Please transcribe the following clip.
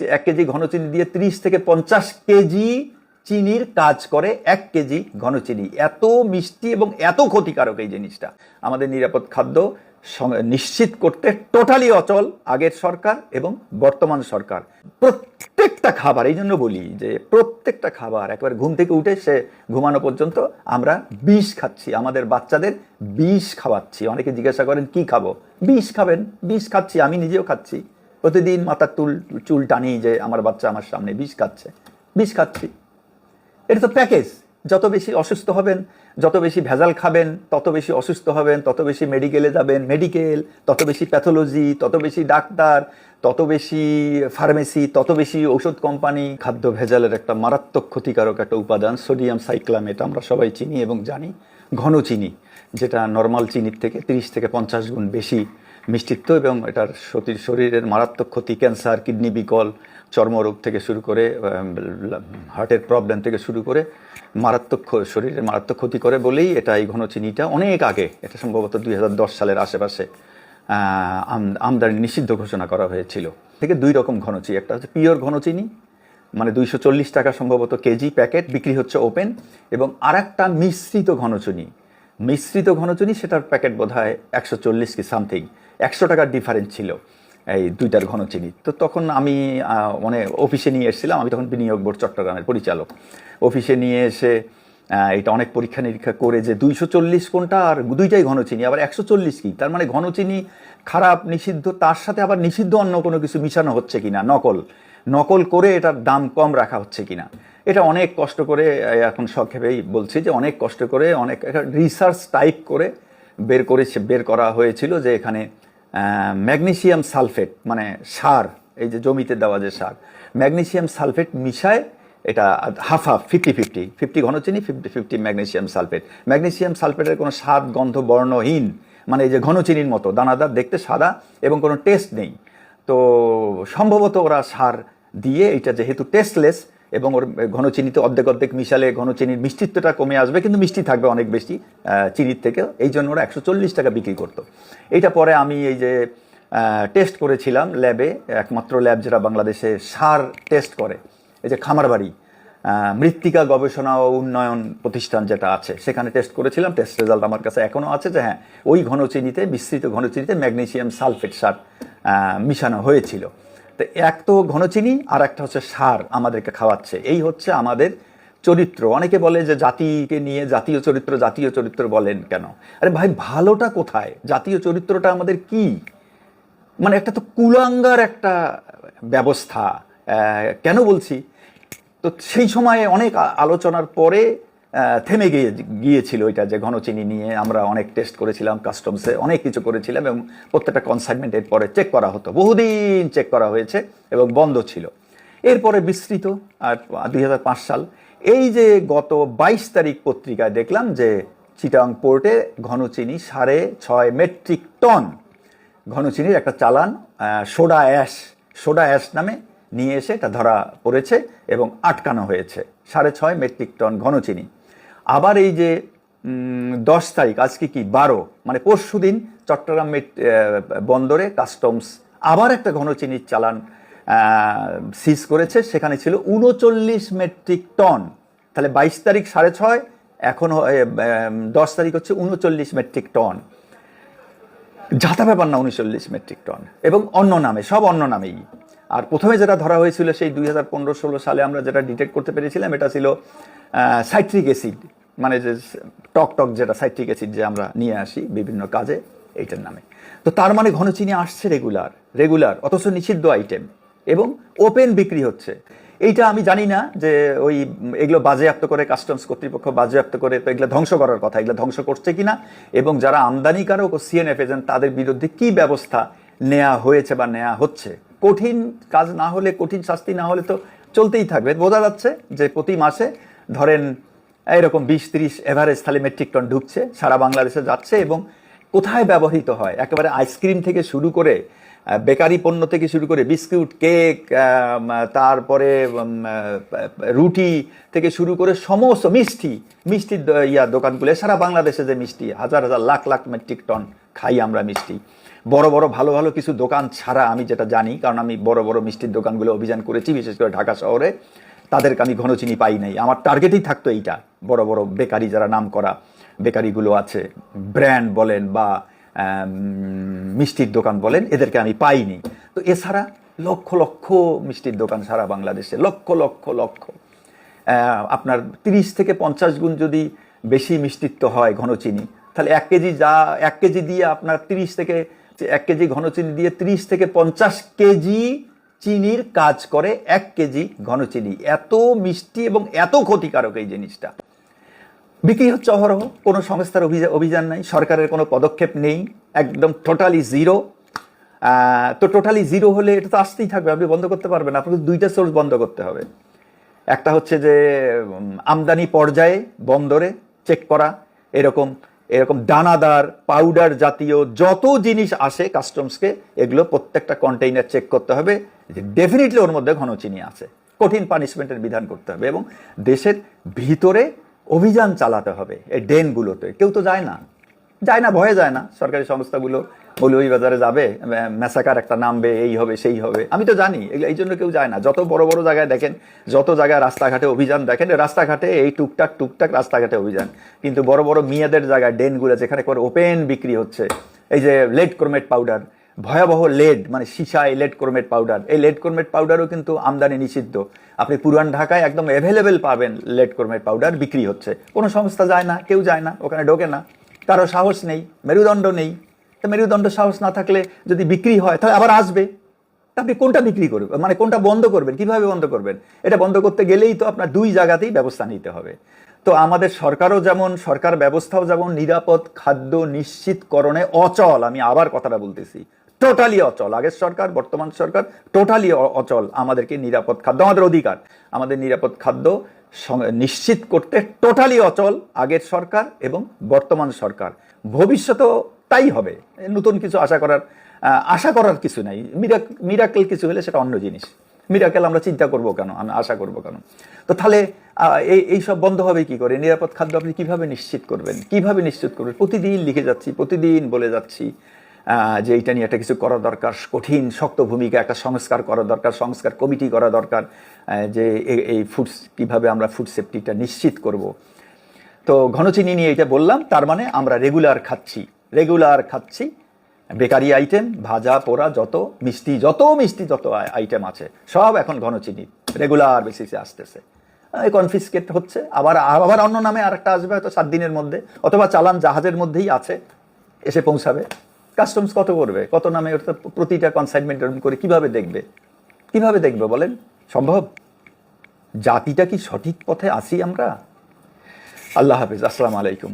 এক কেজি ঘন চিনি দিয়ে ত্রিশ থেকে পঞ্চাশ কেজি চিনির কাজ করে এক কেজি ঘন চিনি এত মিষ্টি এবং এত ক্ষতিকারক এই জিনিসটা। আমাদের নিরাপদ খাদ্য নিশ্চিত করতে টোটালি অচল আগের সরকার এবং বর্তমান সরকার। প্রত্যেকটা খাবার, এই জন্য বলি যে প্রত্যেকটা খাবার, একবার ঘুম থেকে উঠে সে ঘুমানো পর্যন্ত আমরা বিষ খাচ্ছি। আমাদের বাচ্চাদের বিষ খাওয়াচ্ছি। অনেকে জিজ্ঞাসা করেন, কি খাব? বিষ খাবেন, বিষ খাচ্ছি, আমি নিজেও খাচ্ছি। প্রতিদিন মাথার তুল চুল টানি যে আমার বাচ্চা আমার সামনে বিষ খাচ্ছে। বিষ খাচ্ছি। এটা তো প্যাকেজ যত বেশি অসুস্থ হবেন, যত বেশি ভেজাল খাবেন, তত বেশি অসুস্থ হবেন, তত বেশি মেডিকেলে যাবেন মেডিকেল তত বেশি প্যাথোলজি তত বেশি ডাক্তার, তত বেশি ফার্মেসি তত বেশি ঔষধ কোম্পানি খাদ্য ভেজালের একটা মারাত্মক ক্ষতিকারক একটা উপাদান সোডিয়াম সাইক্লামেট আমরা সবাই চিনি এবং জানি, ঘন চিনি, যেটা নর্মাল চিনির থেকে তিরিশ থেকে পঞ্চাশ গুণ বেশি মিষ্টিত্ব এবং এটার শরীর- শরীরের মারাত্মক ক্ষতি, ক্যান্সার, কিডনি বিকল, চর্মরোগ থেকে শুরু করে হার্টের প্রবলেম থেকে শুরু করে মারাত্মক শরীরের মারাত্মক ক্ষতি করে বলেই এটা এই ঘন চিনিটা অনেক আগে, এটা সম্ভবত দুই হাজার দশ সালের আশেপাশে আমদানি নিষিদ্ধ ঘোষণা করা হয়েছিল। থেকে দুই রকম ঘন চিনি একটা হচ্ছে পিওর ঘন চিনি মানে দুইশো চল্লিশ টাকা সম্ভবত কেজি প্যাকেট, বিক্রি হচ্ছে ওপেন, এবং আরেকটা মিশ্রিত ঘনচুনি মিশ্রিত ঘনচুনি সেটার প্যাকেট বোধ হয় একশো চল্লিশ কি সামথিং। একশো টাকার ডিফারেন্স ছিল এই দুইটার ঘনচিনি। তো তখন আমি মানে অফিসে নিয়ে এসেছিলাম, আমি তখন বিনিয়োগ বোর্ড চট্টগ্রামের পরিচালক। অফিসে নিয়ে এসে এটা অনেক পরীক্ষা নিরীক্ষা করে যে দুইশো চল্লিশ কোনটা আর দুইটাই ঘনচিনি, আবার একশো চল্লিশ কি? তার মানে ঘনচিনি খারাপ, নিষিদ্ধ, তার সাথে আবার নিষিদ্ধ অন্য কোনো কিছু মিশানো হচ্ছে কিনা, নকল। নকল করে এটার দাম কম রাখা হচ্ছে কিনা। এটা অনেক কষ্ট করে এখন সংক্ষেপেই বলছি যে অনেক কষ্ট করে, অনেক রিসার্চ টাইপ করে বের করেছে, বের করা হয়েছিল যে এখানে ম্যাগনেসিয়াম সালফেট মানে সার, এই যে জমিতে দেওয়া যে সার ম্যাগনেশিয়াম সালফেট মিশায় এটা half half fifty fifty fifty ঘন চিনি fifty fifty magnesium sulphate. Magnesium সালফেটের কোনো স্বাদ গন্ধ, বর্ণহীন মানে এই যে ঘন চিনির মতো, দানাদার, দেখতে সাদা এবং কোনো টেস্ট নেই। তো সম্ভবত ওরা সার দিয়ে এটা যেহেতু টেস্টলেস এবং ওর ঘনচিনিতে অর্ধেক অর্ধেক মিশালে ঘন ঘনচিনির মিষ্টিত্বটা কমে আসবে, কিন্তু মিষ্টি থাকবে অনেক বেশি চিনির থেকে এই জন্য ওরা একশো চল্লিশ টাকা বিক্রি করতো। এইটা পরে আমি এই যে টেস্ট করেছিলাম ল্যাবে একমাত্র ল্যাব যেটা বাংলাদেশে সার টেস্ট করে, এই যে খামারবাড়ি মৃত্তিকা গবেষণা ও উন্নয়ন প্রতিষ্ঠান যেটা আছে, সেখানে টেস্ট করেছিলাম। টেস্ট রেজাল্ট আমার কাছে এখনও আছে যে হ্যাঁ ওই ঘনচিনিতে বিস্তৃত ঘনচিনিতে ম্যাগনেসিয়াম সালফেট সার মিশানো হয়েছিল। তো এক তো ঘনচিনি আর একটা হচ্ছে সার আমাদেরকে খাওয়াচ্ছে। এই হচ্ছে আমাদের চরিত্র। অনেকে বলে যে জাতিকে নিয়ে জাতীয় চরিত্র জাতীয় চরিত্র বলেন কেন? আরে ভাই, ভালোটা কোথায়? জাতীয় চরিত্রটা আমাদের কি? মানে একটা তো কুলাঙ্গার একটা ব্যবস্থা কেন বলছি? তো সেই সময়ে অনেক আলোচনার পরে থেমে গিয়ে গিয়েছিল এটা যে ঘনচিনি নিয়ে আমরা অনেক টেস্ট করেছিলাম কাস্টমসে অনেক কিছু করেছিলাম এবং প্রত্যেকটা কনসাইনমেন্ট এর পরে চেক করা হতো। বহুদিন চেক করা হয়েছে এবং বন্ধ ছিল। এরপরে বিস্তৃত, আর দুই হাজার পাঁচ সাল। এই যে গত বাইশ তারিখ পত্রিকায় দেখলাম যে চিটাং পোর্টে ঘনচিনি সাড়ে ছয় মেট্রিক টন ঘনচিনির একটা চালান সোডা অ্যাশ সোডা অ্যাশ নামে নিয়ে এসে এটা ধরা পড়েছে এবং আটকানো হয়েছে। সাড়ে ছয় মেট্রিক টন ঘনচিনি আবার এই যে দশ তারিখ, আজকে কি? বারো মানে পরশু দিন চট্টগ্রাম বন্দরে কাস্টমস আবার একটা ঘনচিনির চালান সিজ করেছে। সেখানে ছিল উনচল্লিশ মেট্রিক টন। তাহলে বাইশ তারিখ সাড়ে ছয়, এখন দশ তারিখ হচ্ছে উনচল্লিশ মেট্রিক টন। যাতা ব্যাপার না উনচল্লিশ মেট্রিক টন। এবং অন্য নামে, সব অন্য নামেই। আর প্রথমে যেটা ধরা হয়েছিল সেই দুই হাজার পনেরো ষোলো সালে আমরা যেটা ডিটেক্ট করতে পেরেছিলাম, এটা ছিল সাইট্রিক অ্যাসিড। মানে যে টক টক যেটা সাইট্রিক অ্যাসিড যে আমরা নিয়ে আসি বিভিন্ন কাজে, এইটার নামে। তো তার মানে ঘনচিনি আসছে রেগুলার রেগুলার, অথচ নিষিদ্ধ আইটেম এবং ওপেন বিক্রি হচ্ছে। এইটা আমি জানি না যে ওই এগুলো বাজেয়াপ্ত করে কাস্টমস কর্তৃপক্ষ বাজেয়াপ্ত করে তো এগুলো ধ্বংস করার কথা, এগুলো ধ্বংস করছে কিনা, এবং যারা আমদানিকারক ও সিএনএফ এজেন্ট তাদের বিরুদ্ধে কি ব্যবস্থা নেওয়া হয়েছে বা নেওয়া হচ্ছে? কঠিন কাজ না হলে, কঠিন শাস্তি না হলে তো চলতেই থাকবে। বোঝা যাচ্ছে যে প্রতি মাসে ধরেন এরকম বিশ তিরিশ এভারেজ তাহলে মেট্রিক টন ঢুকছে, সারা বাংলাদেশে যাচ্ছে এবং কোথায় ব্যবহৃত হয়? একেবারে আইসক্রিম থেকে শুরু করে বেকারি পণ্য থেকে শুরু করে বিস্কুট, কেক তারপরে রুটি থেকে শুরু করে সমস্ত মিষ্টি মিষ্টির ইয়া দোকানগুলো, সারা বাংলাদেশে যে মিষ্টি, হাজার হাজার লাখ লাখ মেট্রিক টন খাই আমরা মিষ্টি। বড় বড় ভালো ভালো কিছু দোকান ছাড়া আমি যেটা জানি, কারণ আমি বড় বড় মিষ্টির দোকানগুলো অভিযান করেছি, বিশেষ করে ঢাকা শহরে। তাদেরকে আমি ঘন চিনি পাই নাই। আমার টার্গেটই থাকতো এইটা। বড় বড় বেকারি যারা নাম করা বেকারিগুলো আছে ব্র্যান্ড বলেন বা মিষ্টির দোকান বলেন, এদেরকে আমি পাইনি। তো এছাড়া লক্ষ লক্ষ মিষ্টির দোকান সারা বাংলাদেশে, লক্ষ লক্ষ লক্ষ। আপনার তিরিশ থেকে পঞ্চাশ গুণ যদি বেশি মিষ্টিত্ব হয় ঘন চিনি, তাহলে এক কেজি যা, এক কেজি দিয়ে আপনার তিরিশ থেকে এক কেজি ঘন চিনি দিয়ে তিরিশ থেকে পঞ্চাশ কেজি চিনির কাজ করে এক কেজি ঘন চিনি। এত মিষ্টি এবং এত ক্ষতিকারক এই জিনিসটা। বিক্রি হচ্ছে অহরহ, কোনো সংস্থার অভিযান নাই, সরকারের কোনো পদক্ষেপ নেই, একদম টোটালি জিরো তো টোটালি জিরো হলে এটা তো আসতেই থাকবে, আপনি বন্ধ করতে পারবেন আপনাকে দুইটা সোর্স বন্ধ করতে হবে। একটা হচ্ছে যে আমদানি পর্যায়ে, বন্দরে চেক করা, এরকম। এরকম দানাদার পাউডার জাতীয় যত জিনিস আসে কাস্টমসকে এগুলো প্রত্যেকটা কন্টেইনার চেক করতে হবে। যে ডেফিনেটলি ওর মধ্যে ঘন চিনি আছে। কঠিন পানিশমেন্টের বিধান করতে হবে এবং দেশের ভিতরে অভিযান চালাতে হবে। এই ডেনগুলোতে কেউ তো যায় না। যায় না, ভয়ে যায় না। সরকারি সংস্থাগুলো মৌলভীবাজারে যাবে মেসাকার একটা নামবে, এই হবে, সেই হবে। আমি তো জানি এগুলো এই জন্য কেউ যায় না। যত বড় বড় জায়গায় দেখেন, যত জায়গায় রাস্তাঘাটে অভিযান, দেখেন রাস্তাঘাটে এই টুকটাক টুকটাক রাস্তাঘাটে অভিযান। কিন্তু বড় বড় মেয়েদের জায়গায় ডেনগুলো যেখানে করে ওপেন বিক্রি হচ্ছে, এই যে লেড ক্রোমেট পাউডার ভয়াবহ লেড মানে সীসায় লেড ক্রোমেট পাউডার এই লেড ক্রোমেট পাউডারও কিন্তু আমদানি নিষিদ্ধ। আপনি পুরান ঢাকায় একদম অ্যাভেলেবেল পাবেন লেড ক্রোমেট পাউডার বিক্রি হচ্ছে। কোনো সংস্থা যায় না, কেউ যায় না, ওখানে ঢোকে না। কারও সাহস নেই, মেরুদণ্ড নেই। মেরুদণ্ড সাহস না থাকলে যদি বিক্রি হয়, তাহলে আবার আসবে। আপনি কোনটা বিক্রি করবেন? মানে কোনটা বন্ধ করবেন? কীভাবে বন্ধ করবেন? এটা বন্ধ করতে গেলেই তো আপনার দুই জায়গাতেই ব্যবস্থা নিতে হবে। তো আমাদের সরকারও যেমন, সরকার ব্যবস্থাও যেমন নিরাপদ খাদ্য নিশ্চিতকরণে অচল, আমি আবার কথাটা বলতেছি, টোটালি অচল। আগের সরকার, বর্তমান সরকার, টোটালি অচল আমাদেরকে নিরাপদ খাদ্য, আমাদের অধিকার, আমাদের নিরাপদ খাদ্য নিশ্চিত করতে টোটালি অচল আগের সরকার এবং বর্তমান সরকার। ভবিষ্যতেও তাই হবে। নতুন কিছু আশা করার আশা করার কিছু নাই। মিরাক মিরাকেল কিছু হলে সেটা অন্য জিনিস। মিরাকেল আমরা চিন্তা করব কেন? আমি আশা করব কেন? তো তাহলে এই এই সব বন্ধ হবে কি করে? নিরাপদ খাদ্য আপনি কীভাবে নিশ্চিত করবেন? কীভাবে নিশ্চিত করবেন? প্রতিদিন লিখে যাচ্ছি, প্রতিদিন বলে যাচ্ছি যে এইটা নিয়ে একটা কিছু করা দরকার, কঠিন, শক্ত ভূমিকা, একটা সংস্কার করা দরকার, সংস্কার কমিটি করা দরকার যে এই ফুড কীভাবে আমরা ফুড সেফটিটা নিশ্চিত করব। তো ঘনচিনি নিয়ে এটা বললাম, তার মানে আমরা রেগুলার খাচ্ছি। রেগুলার খাচ্ছি। বেকারি আইটেম ভাজা, পোড়া, যত মিষ্টি যত মিষ্টি, যত আইটেম আছে, সব এখন ঘনচিনি রেগুলার বেসিসে আসতেছে। কনফিসকেট হচ্ছে। আবার আবার অন্য নামে আরেকটা আসবে হয়তো সাত দিনের মধ্যে, অথবা চালান জাহাজের মধ্যেই আছে, এসে পৌঁছাবে। কাস্টমস কত করবে? কত নামে ওটা প্রতিটা কনসাইনমেন্ট করে কীভাবে দেখবে? কীভাবে দেখবে বলেন? সম্ভব? জাতিটা কি সঠিক পথে আসি আমরা? আল্লাহ হাফিজ। আসসালামু আলাইকুম।